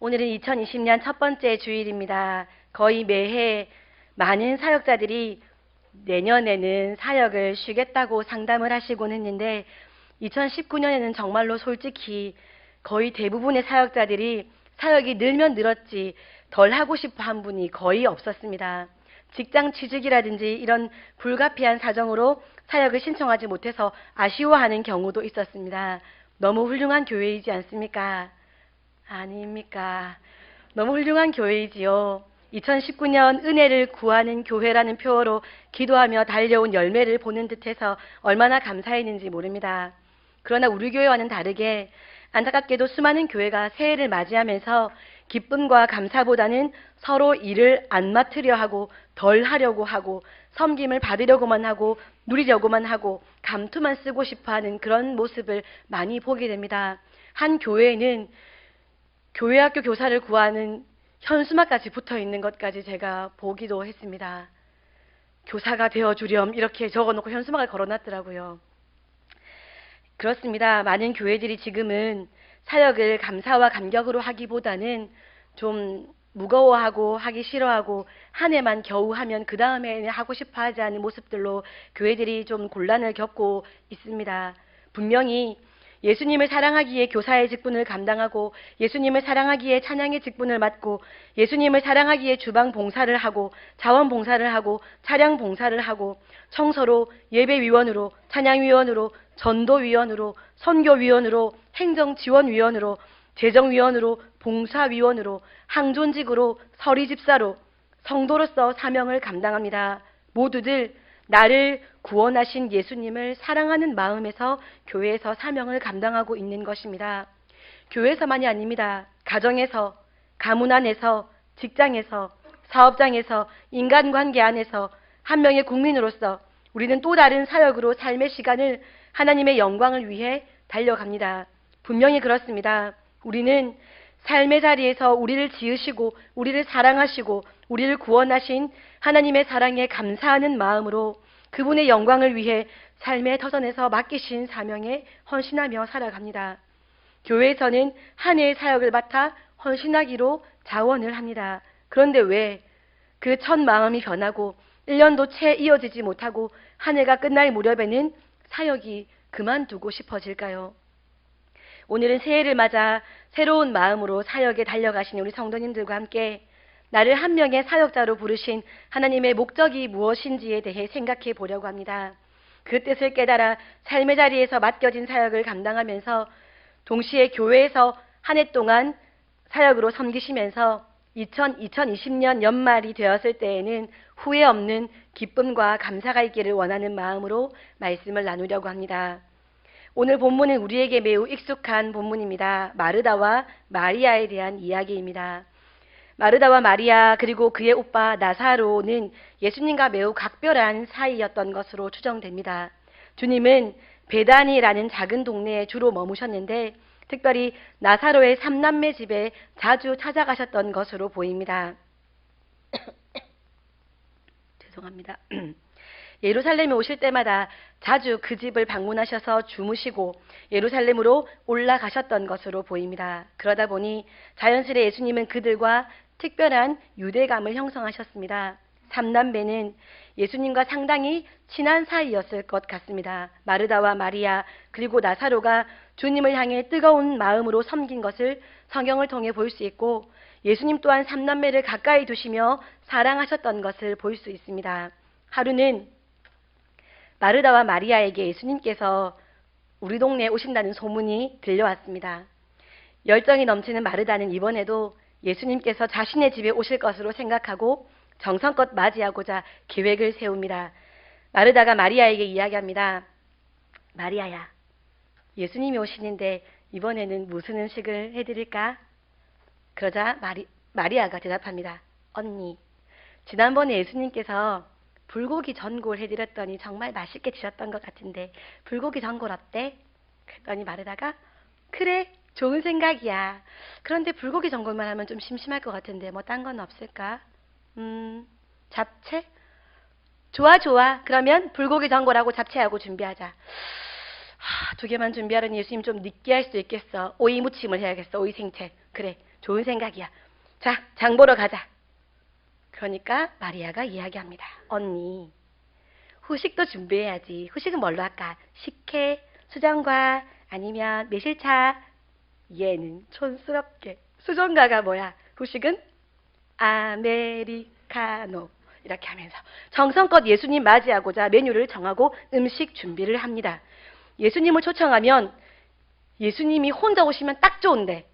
오늘은 2020년 첫 번째 주일입니다. 거의 매해 많은 사역자들이 내년에는 사역을 쉬겠다고 상담을 하시곤 했는데 2019년에는 정말로 솔직히 거의 대부분의 사역자들이 사역이 늘면 늘었지 덜 하고 싶어 한 분이 거의 없었습니다. 직장 취직이라든지 이런 불가피한 사정으로 사역을 신청하지 못해서 아쉬워하는 경우도 있었습니다. 너무 훌륭한 교회이지 않습니까? 아닙니까? 너무 훌륭한 교회이지요. 2019년 은혜를 구하는 교회라는 표어로 기도하며 달려온 열매를 보는 듯해서 얼마나 감사했는지 모릅니다. 그러나 우리 교회와는 다르게 안타깝게도 수많은 교회가 새해를 맞이하면서 기쁨과 감사보다는 서로 일을 안 맡으려 하고 덜 하려고 하고 섬김을 받으려고만 하고 누리려고만 하고 감투만 쓰고 싶어 하는 그런 모습을 많이 보게 됩니다. 한 교회에는 교회 학교 교사를 구하는 현수막까지 붙어 있는 것까지 제가 보기도 했습니다. 교사가 되어 주렴 이렇게 적어 놓고 현수막을 걸어 놨더라고요. 그렇습니다. 많은 교회들이 지금은 사역을 감사와 감격으로 하기보다는 좀 무거워하고 하기 싫어하고 한 해만 겨우 하면 그 다음에는 하고 싶어 하지 않은 모습들로 교회들이 좀 곤란을 겪고 있습니다. 분명히 예수님을 사랑하기에 교사의 직분을 감당하고 예수님을 사랑하기에 찬양의 직분을 맡고 예수님을 사랑하기에 주방 봉사를 하고 자원 봉사를 하고 차량 봉사를 하고 청소로 예배위원으로 찬양위원으로 전도위원으로 선교위원으로 행정지원위원으로 재정위원으로 봉사위원으로 항존직으로 서리집사로 성도로서 사명을 감당합니다. 모두들 나를 구원하신 예수님을 사랑하는 마음에서 교회에서 사명을 감당하고 있는 것입니다. 교회에서만이 아닙니다. 가정에서, 가문 안에서, 직장에서, 사업장에서, 인간관계 안에서 한 명의 국민으로서 우리는 또 다른 사역으로 삶의 시간을 하나님의 영광을 위해 달려갑니다. 분명히 그렇습니다. 우리는 삶의 자리에서 우리를 지으시고 우리를 사랑하시고 우리를 구원하신 하나님의 사랑에 감사하는 마음으로 그분의 영광을 위해 삶의 터전에서 맡기신 사명에 헌신하며 살아갑니다. 교회에서는 한 해의 사역을 맡아 헌신하기로 자원을 합니다. 그런데 왜 그 첫 마음이 변하고 1년도 채 이어지지 못하고 한 해가 끝날 무렵에는 사역이 그만두고 싶어질까요? 오늘은 새해를 맞아 새로운 마음으로 사역에 달려가신 우리 성도님들과 함께 나를 한 명의 사역자로 부르신 하나님의 목적이 무엇인지에 대해 생각해 보려고 합니다. 그 뜻을 깨달아 삶의 자리에서 맡겨진 사역을 감당하면서 동시에 교회에서 한 해 동안 사역으로 섬기시면서 2020년 연말이 되었을 때에는 후회 없는 기쁨과 감사가 있기를 원하는 마음으로 말씀을 나누려고 합니다. 오늘 본문은 우리에게 매우 익숙한 본문입니다. 마르다와 마리아에 대한 이야기입니다. 마르다와 마리아 그리고 그의 오빠 나사로는 예수님과 매우 각별한 사이였던 것으로 추정됩니다. 주님은 베단이라는 작은 동네에 주로 머무셨는데 특별히 나사로의 삼남매 집에 자주 찾아가셨던 것으로 보입니다. 죄송합니다. 예루살렘에 오실 때마다 자주 그 집을 방문하셔서 주무시고 예루살렘으로 올라가셨던 것으로 보입니다. 그러다 보니 자연스레 예수님은 그들과 특별한 유대감을 형성하셨습니다. 삼남매는 예수님과 상당히 친한 사이였을 것 같습니다. 마르다와 마리아 그리고 나사로가 주님을 향해 뜨거운 마음으로 섬긴 것을 성경을 통해 볼 수 있고 예수님 또한 삼남매를 가까이 두시며 사랑하셨던 것을 볼 수 있습니다. 하루는 마르다와 마리아에게 예수님께서 우리 동네에 오신다는 소문이 들려왔습니다. 열정이 넘치는 마르다는 이번에도 예수님께서 자신의 집에 오실 것으로 생각하고 정성껏 맞이하고자 계획을 세웁니다. 마르다가 마리아에게 이야기합니다. 마리아야, 예수님이 오시는데 이번에는 무슨 음식을 해드릴까? 그러자 마리, 마리아가 대답합니다. 언니, 지난번에 예수님께서 불고기 전골 해드렸더니 정말 맛있게 드셨던 것 같은데 불고기 전골 어때? 그랬더니 마르다가 그래 좋은 생각이야. 그런데 불고기 전골만 하면 좀 심심할 것 같은데 뭐 딴 건 없을까? 음 잡채? 좋아 좋아. 그러면 불고기 전골하고 잡채하고 준비하자. 하, 두 개만 준비하려니 예수님 좀 느끼할 수도 있겠어. 오이 무침을 해야겠어. 오이 생채. 그래. 좋은 생각이야. 자, 장 보러 가자. 그러니까 마리아가 이야기합니다. 언니, 후식도 준비해야지. 후식은 뭘로 할까? 식혜, 수정과 아니면 매실차. 얘는 촌스럽게. 수정과가 뭐야? 후식은 아메리카노. 이렇게 하면서 정성껏 예수님 맞이하고자 메뉴를 정하고 음식 준비를 합니다. 예수님을 초청하면 예수님이 혼자 오시면 딱 좋은데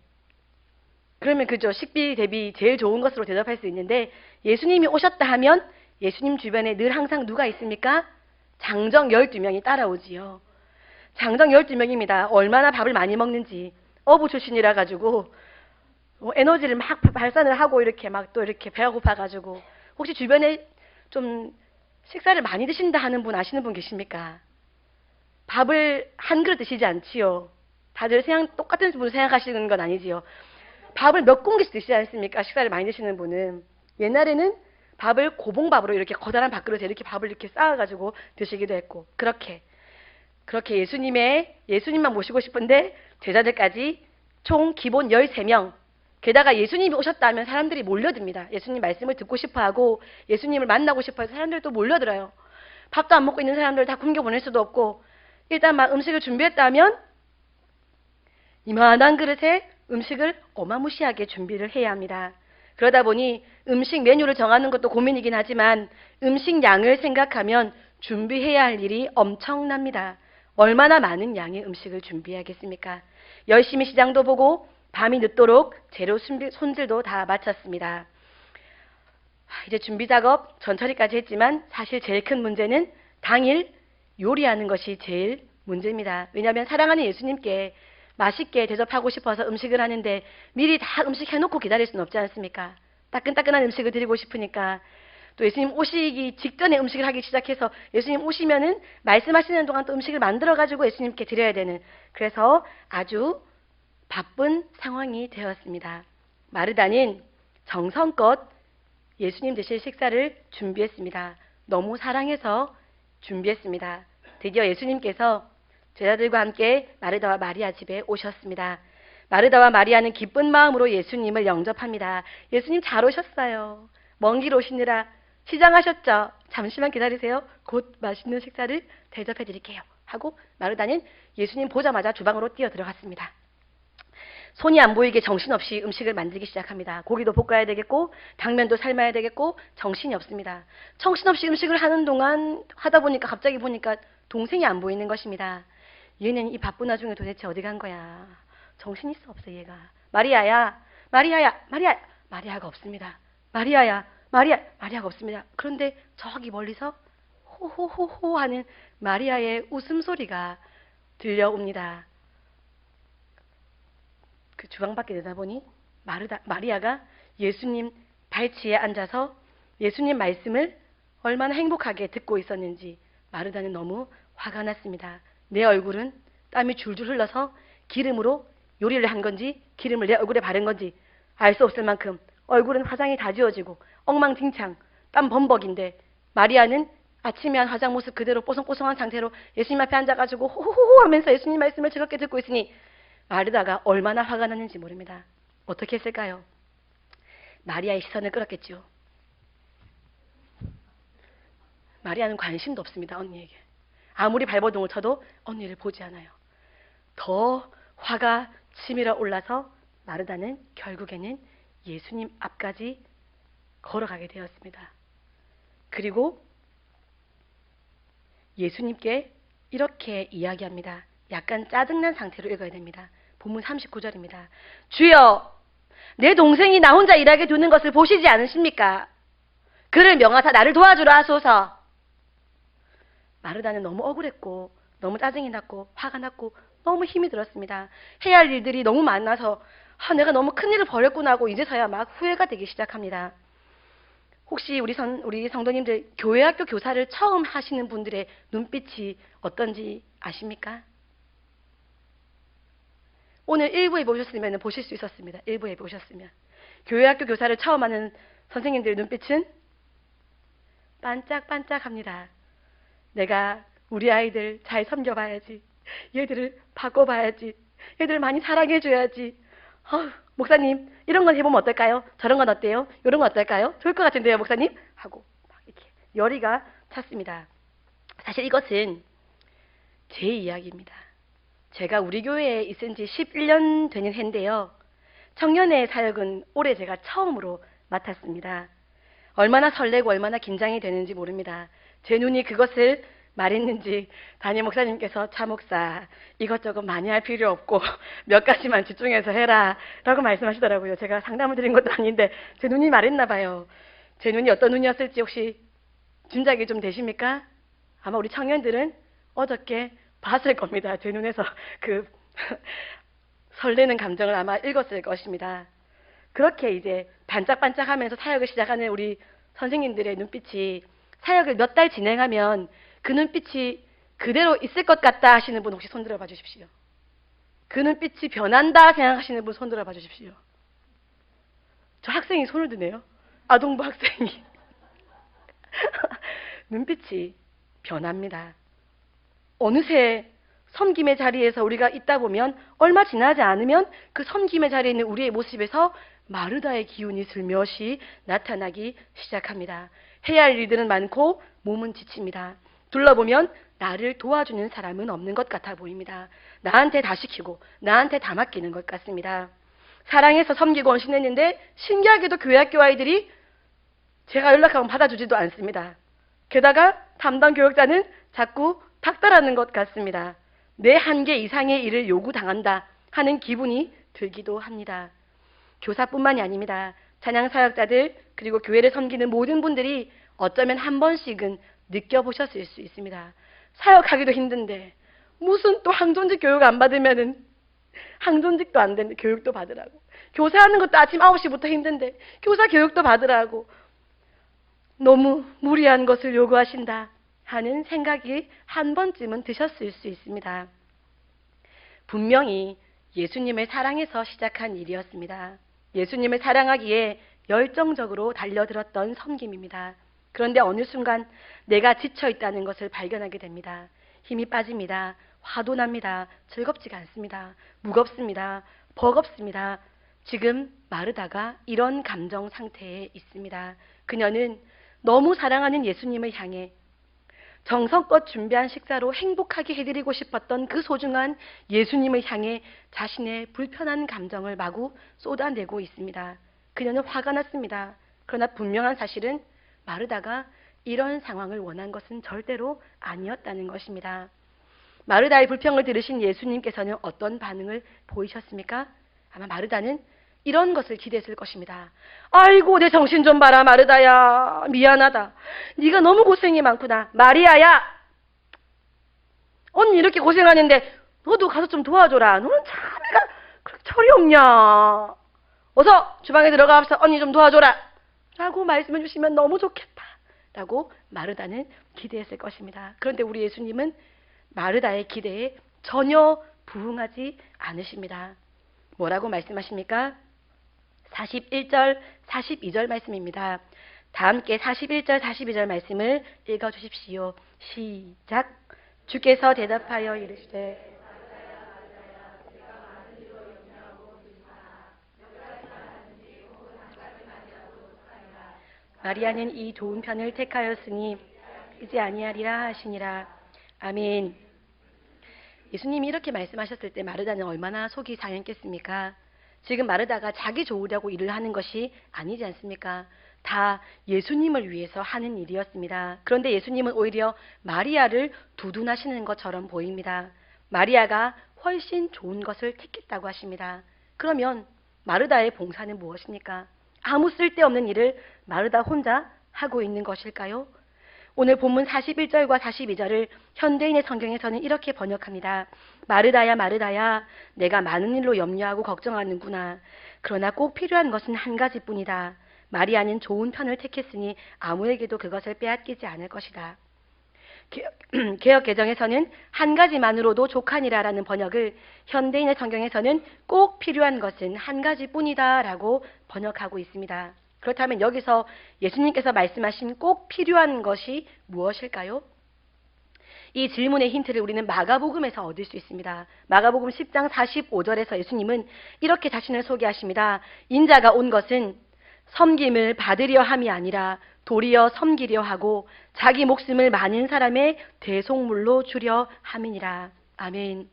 그러면 그죠 식비 대비 제일 좋은 것으로 대접할 수 있는데 예수님이 오셨다 하면 예수님 주변에 늘 항상 누가 있습니까? 장정 12명이 따라오지요. 장정 12명입니다. 얼마나 밥을 많이 먹는지 어부 출신이라 가지고 뭐 에너지를 막 발산을 하고 이렇게 막 또 이렇게 배가 고파 가지고 혹시 주변에 좀 식사를 많이 드신다 하는 분 아시는 분 계십니까? 밥을 한 그릇 드시지 않지요. 다들 생각, 똑같은 분을 생각하시는 건 아니지요. 밥을 몇 공기씩 드시지 않습니까? 식사를 많이 드시는 분은. 옛날에는 밥을 고봉밥으로 이렇게 커다란 밥그릇에 이렇게 밥을 이렇게 쌓아가지고 드시기도 했고, 그렇게. 그렇게 예수님의, 예수님만 모시고 싶은데, 제자들까지 총 기본 13명. 게다가 예수님이 오셨다 하면 사람들이 몰려듭니다. 예수님 말씀을 듣고 싶어 하고, 예수님을 만나고 싶어 해서 사람들도 몰려들어요. 밥도 안 먹고 있는 사람들 다 굶겨 보낼 수도 없고, 일단 막 음식을 준비했다 하면, 이만한 그릇에 음식을 어마무시하게 준비를 해야 합니다. 그러다 보니 음식 메뉴를 정하는 것도 고민이긴 하지만 음식 양을 생각하면 준비해야 할 일이 엄청납니다. 얼마나 많은 양의 음식을 준비하겠습니까? 열심히 시장도 보고 밤이 늦도록 재료 손질- 손질도 다 마쳤습니다. 하, 이제 준비 작업 전처리까지 했지만 사실 제일 큰 문제는 당일 요리하는 것이 제일 문제입니다. 왜냐하면 사랑하는 예수님께 맛있게 대접하고 싶어서 음식을 하는데 미리 다 음식 해놓고 기다릴 수는 없지 않습니까? 따끈따끈한 음식을 드리고 싶으니까 또 예수님 오시기 직전에 음식을 하기 시작해서 예수님 오시면은 말씀하시는 동안 또 음식을 만들어 가지고 예수님께 드려야 되는 그래서 아주 바쁜 상황이 되었습니다. 마르다는 정성껏 예수님 드실 식사를 준비했습니다. 너무 사랑해서 준비했습니다. 드디어 예수님께서 제자들과 함께 마르다와 마리아 집에 오셨습니다. 마르다와 마리아는 기쁜 마음으로 예수님을 영접합니다. 예수님 잘 오셨어요. 먼 길 오시느라 시장하셨죠? 잠시만 기다리세요. 곧 맛있는 식사를 대접해 드릴게요. 하고 마르다는 예수님 보자마자 주방으로 뛰어 들어갔습니다. 손이 안 보이게 정신없이 음식을 만들기 시작합니다. 고기도 볶아야 되겠고, 당면도 삶아야 되겠고, 정신이 없습니다. 정신없이 음식을 하는 동안 하다 보니까 갑자기 보니까 동생이 안 보이는 것입니다. 얘는 이 바쁜 와중에 도대체 어디 간 거야? 정신 있어 없어 얘가. 마리아야, 마리아야, 마리아, 마리아가 없습니다. 마리아야, 마리아, 마리아가 없습니다. 그런데 저기 멀리서 호호호호 하는 마리아의 웃음소리가 들려옵니다. 그 주방 밖에 내다보니 마르다, 마리아가 예수님 발치에 앉아서 예수님 말씀을 얼마나 행복하게 듣고 있었는지 마르다는 너무 화가 났습니다. 내 얼굴은 땀이 줄줄 흘러서 기름으로 요리를 한 건지 기름을 내 얼굴에 바른 건지 알 수 없을 만큼 얼굴은 화장이 다 지워지고 엉망진창 땀 범벅인데 마리아는 아침에 한 화장 모습 그대로 뽀송뽀송한 상태로 예수님 앞에 앉아가지고 호호호 하면서 예수님 말씀을 즐겁게 듣고 있으니 마르다가 얼마나 화가 났는지 모릅니다. 어떻게 했을까요? 마리아의 시선을 끌었겠죠. 마리아는 관심도 없습니다, 언니에게. 아무리 발버둥을 쳐도 언니를 보지 않아요. 더 화가 치밀어 올라서 마르다는 결국에는 예수님 앞까지 걸어가게 되었습니다. 그리고 예수님께 이렇게 이야기합니다. 약간 짜증난 상태로 읽어야 됩니다. 본문 39절입니다. 주여, 내 동생이 나 혼자 일하게 두는 것을 보시지 않으십니까? 그를 명하사 나를 도와주라 하소서. 마르다는 너무 억울했고, 너무 짜증이 났고, 화가 났고, 너무 힘이 들었습니다. 해야 할 일들이 너무 많아서, 아, 내가 너무 큰 일을 벌였구나 하고, 이제서야 막 후회가 되기 시작합니다. 혹시 우리 성, 우리 성도님들 교회 학교 교사를 처음 하시는 분들의 눈빛이 어떤지 아십니까? 오늘 1부에 보셨으면 보실 수 있었습니다. 1부에 보셨으면. 교회 학교 교사를 처음 하는 선생님들의 눈빛은 반짝반짝합니다. 내가 우리 아이들 잘 섬겨봐야지. 얘들을 바꿔봐야지. 얘들 많이 사랑해줘야지. 아, 목사님 이런 건 해보면 어떨까요? 저런 건 어때요? 이런 건 어떨까요? 좋을 것 같은데요, 목사님? 하고 막 이렇게 열의가 찼습니다. 사실 이것은 제 이야기입니다. 제가 우리 교회에 있은 지 11년 되는 해인데요. 청년의 사역은 올해 제가 처음으로 맡았습니다. 얼마나 설레고 얼마나 긴장이 되는지 모릅니다. 제 눈이 그것을 말했는지 담임 목사님께서 차 목사 이것저것 많이 할 필요 없고 몇 가지만 집중해서 해라 라고 말씀하시더라고요. 제가 상담을 드린 것도 아닌데 제 눈이 말했나 봐요. 제 눈이 어떤 눈이었을지 혹시 짐작이 좀 되십니까? 아마 우리 청년들은 어저께 봤을 겁니다. 제 눈에서 그 설레는 감정을 아마 읽었을 것입니다. 그렇게 이제 반짝반짝하면서 사역을 시작하는 우리 선생님들의 눈빛이 사역을 몇 달 진행하면 그 눈빛이 그대로 있을 것 같다 하시는 분 혹시 손들어 봐 주십시오. 그 눈빛이 변한다 생각하시는 분 손들어 봐 주십시오. 저 학생이 손을 드네요. 아동부 학생이. 눈빛이 변합니다. 어느새 섬김의 자리에서 우리가 있다 보면 얼마 지나지 않으면 그 섬김의 자리에 있는 우리의 모습에서 마르다의 기운이 슬며시 나타나기 시작합니다. 해야 할 일들은 많고 몸은 지칩니다. 둘러보면 나를 도와주는 사람은 없는 것 같아 보입니다. 나한테 다 시키고 나한테 다 맡기는 것 같습니다. 사랑해서 섬기고 헌신했는데 신기하게도 교회 학교 아이들이 제가 연락하면 받아주지도 않습니다. 게다가 담당 교육자는 자꾸 닥달하는 것 같습니다. 내 한계 이상의 일을 요구당한다 하는 기분이 들기도 합니다. 교사뿐만이 아닙니다. 찬양 사역자들 그리고 교회를 섬기는 모든 분들이 어쩌면 한 번씩은 느껴보셨을 수 있습니다. 사역하기도 힘든데 무슨 또 항존직 교육 안 받으면은 항존직도 안 되는데 교육도 받으라고. 교사하는 것도 아침 9시부터 힘든데 교사 교육도 받으라고. 너무 무리한 것을 요구하신다 하는 생각이 한 번쯤은 드셨을 수 있습니다. 분명히 예수님을 사랑해서 시작한 일이었습니다. 예수님을 사랑하기에 열정적으로 달려들었던 섬김입니다. 그런데 어느 순간 내가 지쳐 있다는 것을 발견하게 됩니다. 힘이 빠집니다. 화도 납니다. 즐겁지가 않습니다. 무겁습니다. 버겁습니다. 지금 마르다가 이런 감정 상태에 있습니다. 그녀는 너무 사랑하는 예수님을 향해 정성껏 준비한 식사로 행복하게 해드리고 싶었던 그 소중한 예수님을 향해 자신의 불편한 감정을 마구 쏟아내고 있습니다. 그녀는 화가 났습니다. 그러나 분명한 사실은 마르다가 이런 상황을 원한 것은 절대로 아니었다는 것입니다. 마르다의 불평을 들으신 예수님께서는 어떤 반응을 보이셨습니까? 아마 마르다는 이런 것을 기대했을 것입니다. 아이고 내 정신 좀 봐라 마르다야 미안하다. 네가 너무 고생이 많구나. 마리아야 언니 이렇게 고생하는데 너도 가서 좀 도와줘라. 너는 참 내가 그렇게 철이 없냐. 어서 주방에 들어가서 언니 좀 도와줘라. 라고 말씀해 주시면 너무 좋겠다. 라고 마르다는 기대했을 것입니다. 그런데 우리 예수님은 마르다의 기대에 전혀 부응하지 않으십니다. 뭐라고 말씀하십니까? 41절, 42절 말씀입니다. 다 함께 41절, 42절 말씀을 읽어 주십시오. 시작. 주께서 대답하여 이르시되 마리아는 이 좋은 편을 택하였으니 이제 아니하리라 하시니라. 아멘. 예수님이 이렇게 말씀하셨을 때 마르다는 얼마나 속이 상했겠습니까? 지금 마르다가 자기 좋으려고 일을 하는 것이 아니지 않습니까? 다 예수님을 위해서 하는 일이었습니다. 그런데 예수님은 오히려 마리아를 두둔하시는 것처럼 보입니다. 마리아가 훨씬 좋은 것을 택했다고 하십니다. 그러면 마르다의 봉사는 무엇입니까? 아무 쓸데없는 일을 마르다 혼자 하고 있는 것일까요? 오늘 본문 41절과 42절을 현대인의 성경에서는 이렇게 번역합니다. 마르다야, 마르다야, 내가 많은 일로 염려하고 걱정하는구나. 그러나 꼭 필요한 것은 한 가지뿐이다. 마리아는 좋은 편을 택했으니 아무에게도 그것을 빼앗기지 않을 것이다. 개혁, 개혁 개정에서는 한 가지만으로도 족하니라라는 번역을 현대인의 성경에서는 꼭 필요한 것은 한 가지뿐이다라고 번역하고 있습니다. 그렇다면 여기서 예수님께서 말씀하신 꼭 필요한 것이 무엇일까요? 이 질문의 힌트를 우리는 마가복음에서 얻을 수 있습니다. 마가복음 10장 45절에서 예수님은 이렇게 자신을 소개하십니다. 인자가 온 것은 섬김을 받으려 함이 아니라 도리어 섬기려 하고 자기 목숨을 많은 사람의 대속물로 주려 함이니라. 아멘.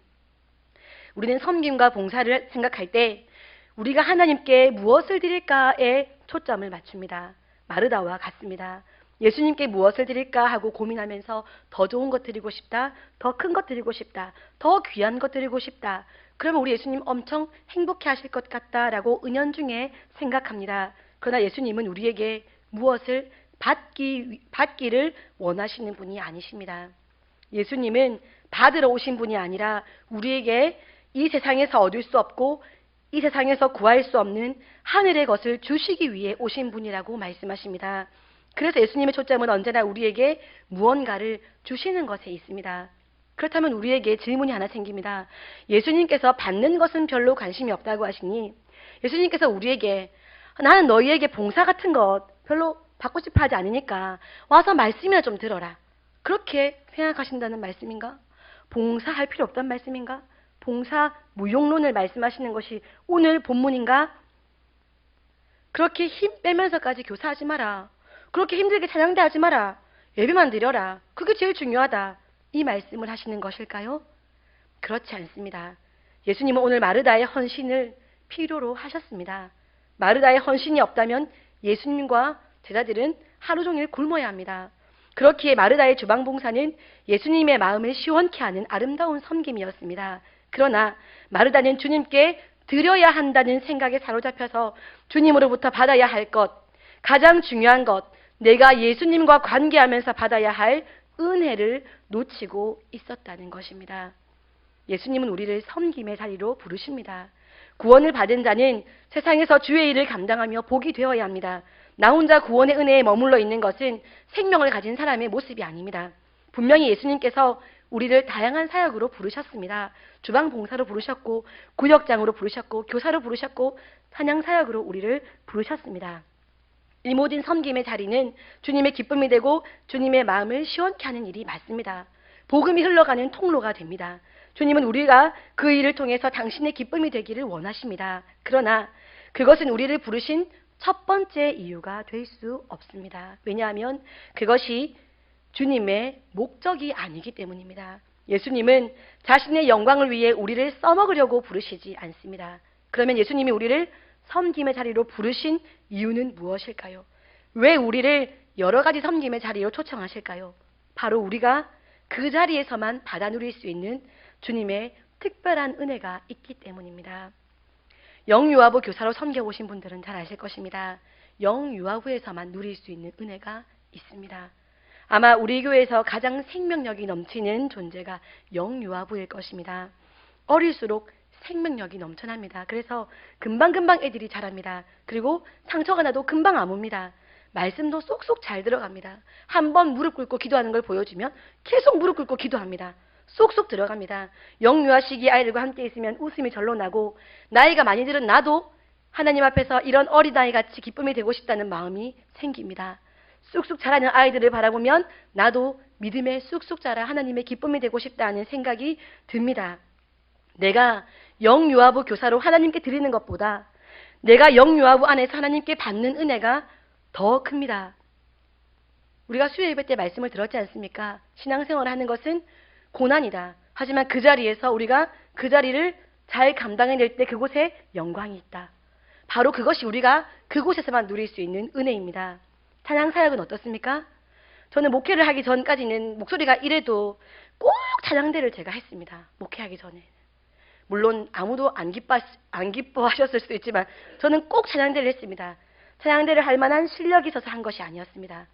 우리는 섬김과 봉사를 생각할 때 우리가 하나님께 무엇을 드릴까에 초점을 맞춥니다. 마르다와 같습니다. 예수님께 무엇을 드릴까 하고 고민하면서 더 좋은 것 드리고 싶다, 더 큰 것 드리고 싶다, 더 귀한 것 드리고 싶다. 그러면 우리 예수님 엄청 행복해 하실 것 같다라고 은연중에 생각합니다. 그러나 예수님은 우리에게 무엇을 받기, 받기를 원하시는 분이 아니십니다. 예수님은 받으러 오신 분이 아니라 우리에게 이 세상에서 얻을 수 없고 이 세상에서 구할 수 없는 하늘의 것을 주시기 위해 오신 분이라고 말씀하십니다. 그래서 예수님의 초점은 언제나 우리에게 무언가를 주시는 것에 있습니다. 그렇다면 우리에게 질문이 하나 생깁니다. 예수님께서 받는 것은 별로 관심이 없다고 하시니 예수님께서 우리에게 나는 너희에게 봉사 같은 것 별로 받고 싶어 하지 않으니까 와서 말씀이나 좀 들어라. 그렇게 생각하신다는 말씀인가? 봉사할 필요 없다는 말씀인가? 봉사 무용론을 말씀하시는 것이 오늘 본문인가? 그렇게 힘 빼면서까지 교사하지 마라. 그렇게 힘들게 찬양대 하지 마라. 예배만 드려라. 그게 제일 중요하다. 이 말씀을 하시는 것일까요? 그렇지 않습니다. 예수님은 오늘 마르다의 헌신을 필요로 하셨습니다. 마르다의 헌신이 없다면 예수님과 제자들은 하루 종일 굶어야 합니다. 그렇기에 마르다의 주방 봉사는 예수님의 마음을 시원케 하는 아름다운 섬김이었습니다. 그러나 마르다는 주님께 드려야 한다는 생각에 사로잡혀서 주님으로부터 받아야 할 것, 가장 중요한 것, 내가 예수님과 관계하면서 받아야 할 은혜를 놓치고 있었다는 것입니다. 예수님은 우리를 섬김의 자리로 부르십니다. 구원을 받은 자는 세상에서 주의 일을 감당하며 복이 되어야 합니다. 나 혼자 구원의 은혜에 머물러 있는 것은 생명을 가진 사람의 모습이 아닙니다. 분명히 예수님께서 우리를 다양한 사역으로 부르셨습니다. 주방 봉사로 부르셨고, 구역장으로 부르셨고, 교사로 부르셨고, 찬양 사역으로 우리를 부르셨습니다. 이 모든 섬김의 자리는 주님의 기쁨이 되고 주님의 마음을 시원케 하는 일이 맞습니다. 복음이 흘러가는 통로가 됩니다. 주님은 우리가 그 일을 통해서 당신의 기쁨이 되기를 원하십니다. 그러나 그것은 우리를 부르신 첫 번째 이유가 될 수 없습니다. 왜냐하면 그것이 주님의 목적이 아니기 때문입니다. 예수님은 자신의 영광을 위해 우리를 써먹으려고 부르시지 않습니다. 그러면 예수님이 우리를 섬김의 자리로 부르신 이유는 무엇일까요? 왜 우리를 여러 가지 섬김의 자리로 초청하실까요? 바로 우리가 그 자리에서만 받아 누릴 수 있는 주님의 특별한 은혜가 있기 때문입니다. 영유아부 교사로 섬겨보신 분들은 잘 아실 것입니다. 영유아부에서만 누릴 수 있는 은혜가 있습니다. 아마 우리 교회에서 가장 생명력이 넘치는 존재가 영유아부일 것입니다. 어릴수록 생명력이 넘쳐납니다. 그래서 금방금방 애들이 자랍니다. 그리고 상처가 나도 금방 아뭅니다. 말씀도 쏙쏙 잘 들어갑니다. 한 번 무릎 꿇고 기도하는 걸 보여주면 계속 무릎 꿇고 기도합니다. 쏙쏙 들어갑니다. 영유아 시기 아이들과 함께 있으면 웃음이 절로 나고 나이가 많이 들은 나도 하나님 앞에서 이런 어린아이 같이 기쁨이 되고 싶다는 마음이 생깁니다. 쑥쑥 자라는 아이들을 바라보면 나도 믿음에 쑥쑥 자라 하나님의 기쁨이 되고 싶다는 생각이 듭니다. 내가 영유아부 교사로 하나님께 드리는 것보다 내가 영유아부 안에서 하나님께 받는 은혜가 더 큽니다. 우리가 수요 예배 때 말씀을 들었지 않습니까? 신앙생활을 하는 것은 고난이다. 하지만 그 자리에서 우리가 그 자리를 잘 감당해낼 때 그곳에 영광이 있다. 바로 그것이 우리가 그곳에서만 누릴 수 있는 은혜입니다. 찬양 사역은 어떻습니까? 저는 목회를 하기 전까지는 목소리가 이래도 꼭 찬양대를 제가 했습니다. 목회하기 전에. 물론 아무도 안 기뻐 안 기뻐하셨을 수도 있지만 저는 꼭 찬양대를 했습니다. 찬양대를 할 만한 실력이 있어서 한 것이 아니었습니다.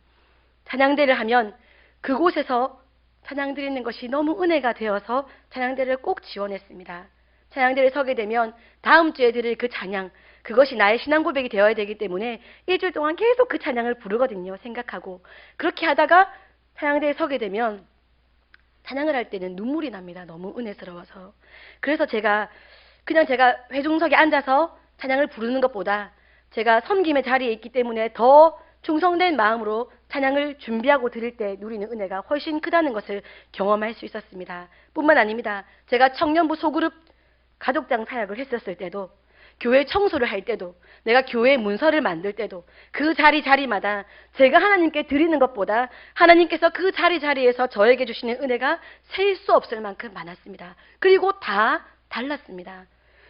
찬양대를 하면 그곳에서 찬양 드리는 것이 너무 은혜가 되어서 찬양대를 꼭 지원했습니다. 찬양대를 서게 되면 다음 주에 드릴 그 찬양, 그것이 나의 신앙 고백이 되어야 되기 때문에 일주일 동안 계속 그 찬양을 부르거든요. 생각하고. 그렇게 하다가 찬양대에 서게 되면 찬양을 할 때는 눈물이 납니다. 너무 은혜스러워서. 그래서 제가 그냥 제가 회중석에 앉아서 찬양을 부르는 것보다 제가 섬김의 자리에 있기 때문에 더 충성된 마음으로 찬양을 준비하고 드릴 때 누리는 은혜가 훨씬 크다는 것을 경험할 수 있었습니다. 뿐만 아닙니다. 제가 청년부 소그룹 가족장 사역을 했었을 때도 교회 청소를 할 때도 내가 교회 문서를 만들 때도 그 자리 자리마다 제가 하나님께 드리는 것보다 하나님께서 그 자리 자리에서 저에게 주시는 은혜가 셀 수 없을 만큼 많았습니다. 그리고 다 달랐습니다.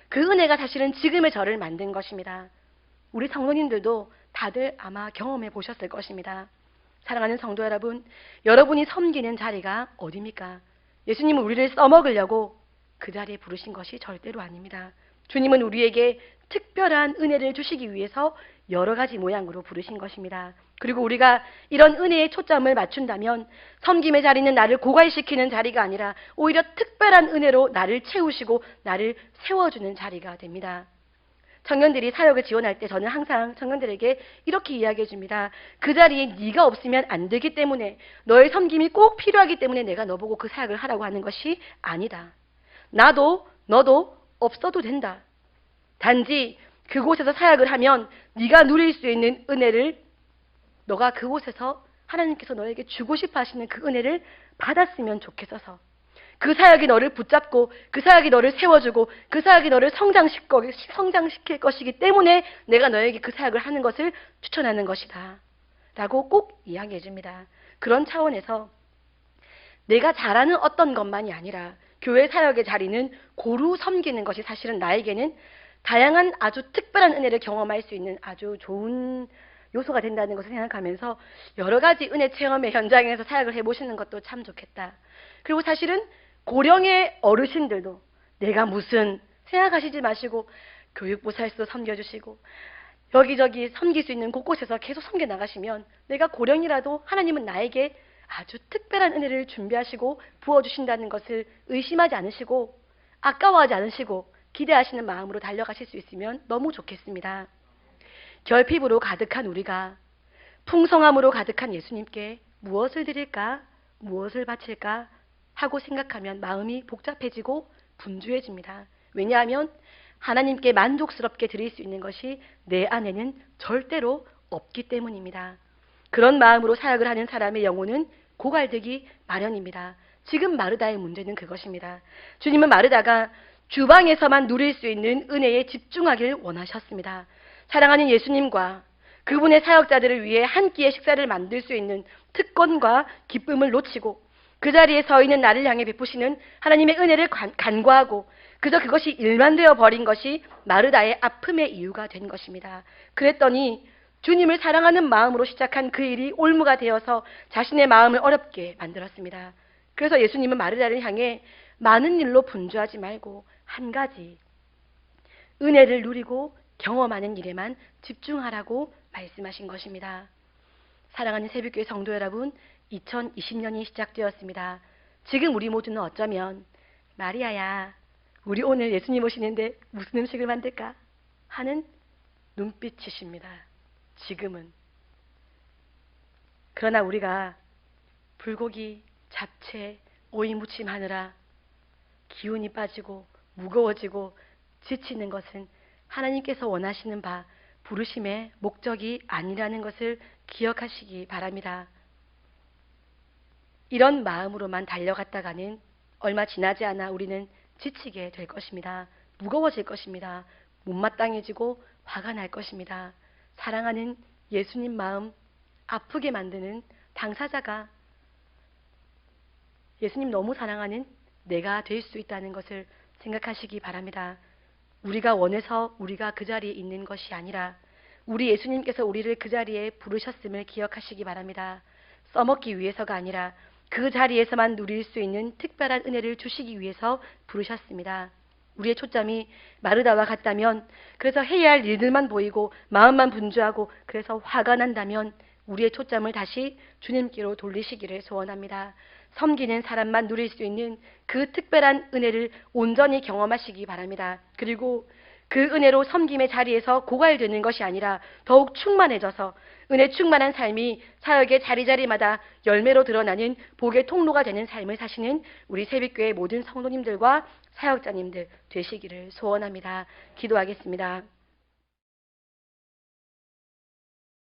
그 은혜가 사실은 지금의 저를 만든 것입니다. 우리 성도님들도 다들 아마 경험해 보셨을 것입니다. 사랑하는 성도 여러분, 여러분이 섬기는 자리가 어디입니까? 예수님은 우리를 써먹으려고 그 자리에 부르신 것이 절대로 아닙니다. 주님은 우리에게 특별한 은혜를 주시기 위해서 여러 가지 모양으로 부르신 것입니다. 그리고 우리가 이런 은혜에 초점을 맞춘다면 섬김의 자리는 나를 고갈시키는 자리가 아니라 오히려 특별한 은혜로 나를 채우시고 나를 세워주는 자리가 됩니다. 청년들이 사역을 지원할 때 저는 항상 청년들에게 이렇게 이야기해 줍니다. 그 자리에 네가 없으면 안 되기 때문에 너의 섬김이 꼭 필요하기 때문에 내가 너보고 그 사역을 하라고 하는 것이 아니다. 나도 너도 없어도 된다. 단지 그곳에서 사역을 하면 네가 누릴 수 있는 은혜를 너가 그곳에서 하나님께서 너에게 주고 싶어 하시는 그 은혜를 받았으면 좋겠어서 그 사역이 너를 붙잡고 그 사역이 너를 세워주고 그 사역이 너를 성장시킬 것이기 때문에 내가 너에게 그 사역을 하는 것을 추천하는 것이다. 라고 꼭 이야기해 줍니다. 그런 차원에서 내가 잘하는 어떤 것만이 아니라 교회 사역의 자리는 고루 섬기는 것이 사실은 나에게는 다양한 아주 특별한 은혜를 경험할 수 있는 아주 좋은 요소가 된다는 것을 생각하면서 여러 가지 은혜 체험의 현장에서 사역을 해보시는 것도 참 좋겠다. 그리고 사실은 고령의 어르신들도 내가 무슨 생각하시지 마시고 교육부사에서 섬겨주시고 여기저기 섬길 수 있는 곳곳에서 계속 섬겨 나가시면 내가 고령이라도 하나님은 나에게 아주 특별한 은혜를 준비하시고 부어주신다는 것을 의심하지 않으시고 아까워하지 않으시고 기대하시는 마음으로 달려가실 수 있으면 너무 좋겠습니다. 결핍으로 가득한 우리가 풍성함으로 가득한 예수님께 무엇을 드릴까, 무엇을 바칠까 하고 생각하면 마음이 복잡해지고 분주해집니다. 왜냐하면 하나님께 만족스럽게 드릴 수 있는 것이 내 안에는 절대로 없기 때문입니다. 그런 마음으로 사역을 하는 사람의 영혼은 고갈되기 마련입니다. 지금 마르다의 문제는 그것입니다. 주님은 마르다가 주방에서만 누릴 수 있는 은혜에 집중하길 원하셨습니다. 사랑하는 예수님과 그분의 사역자들을 위해 한 끼의 식사를 만들 수 있는 특권과 기쁨을 놓치고 그 자리에 서 있는 나를 향해 베푸시는 하나님의 은혜를 간, 간과하고 그저 그것이 일반되어 버린 것이 마르다의 아픔의 이유가 된 것입니다. 그랬더니 주님을 사랑하는 마음으로 시작한 그 일이 올무가 되어서 자신의 마음을 어렵게 만들었습니다. 그래서 예수님은 마르다를 향해 많은 일로 분주하지 말고 한 가지 은혜를 누리고 경험하는 일에만 집중하라고 말씀하신 것입니다. 사랑하는 새벽교회 성도 여러분, 2020년이 시작되었습니다. 지금 우리 모두는 어쩌면 마리아야, 우리 오늘 예수님 오시는데 무슨 음식을 만들까? 하는 눈빛이십니다. 지금은. 그러나 우리가 불고기, 잡채, 오이 무침 하느라 기운이 빠지고 무거워지고 지치는 것은 하나님께서 원하시는 바 부르심의 목적이 아니라는 것을 기억하시기 바랍니다. 이런 마음으로만 달려갔다가는 얼마 지나지 않아 우리는 지치게 될 것입니다. 무거워질 것입니다. 못마땅해지고 화가 날 것입니다. 사랑하는 예수님 마음 아프게 만드는 당사자가 예수님 너무 사랑하는 내가 될 수 있다는 것을 생각하시기 바랍니다. 우리가 원해서 우리가 그 자리에 있는 것이 아니라 우리 예수님께서 우리를 그 자리에 부르셨음을 기억하시기 바랍니다. 써먹기 위해서가 아니라 그 자리에서만 누릴 수 있는 특별한 은혜를 주시기 위해서 부르셨습니다. 우리의 초점이 마르다와 같다면 그래서 해야 할 일들만 보이고 마음만 분주하고 그래서 화가 난다면 우리의 초점을 다시 주님께로 돌리시기를 소원합니다. 섬기는 사람만 누릴 수 있는 그 특별한 은혜를 온전히 경험하시기 바랍니다. 그리고 그 은혜로 섬김의 자리에서 고갈되는 것이 아니라 더욱 충만해져서 은혜 충만한 삶이 사역의 자리자리마다 열매로 드러나는 복의 통로가 되는 삶을 사시는 우리 새벽교회 모든 성도님들과 사역자님들 되시기를 소원합니다. 기도하겠습니다.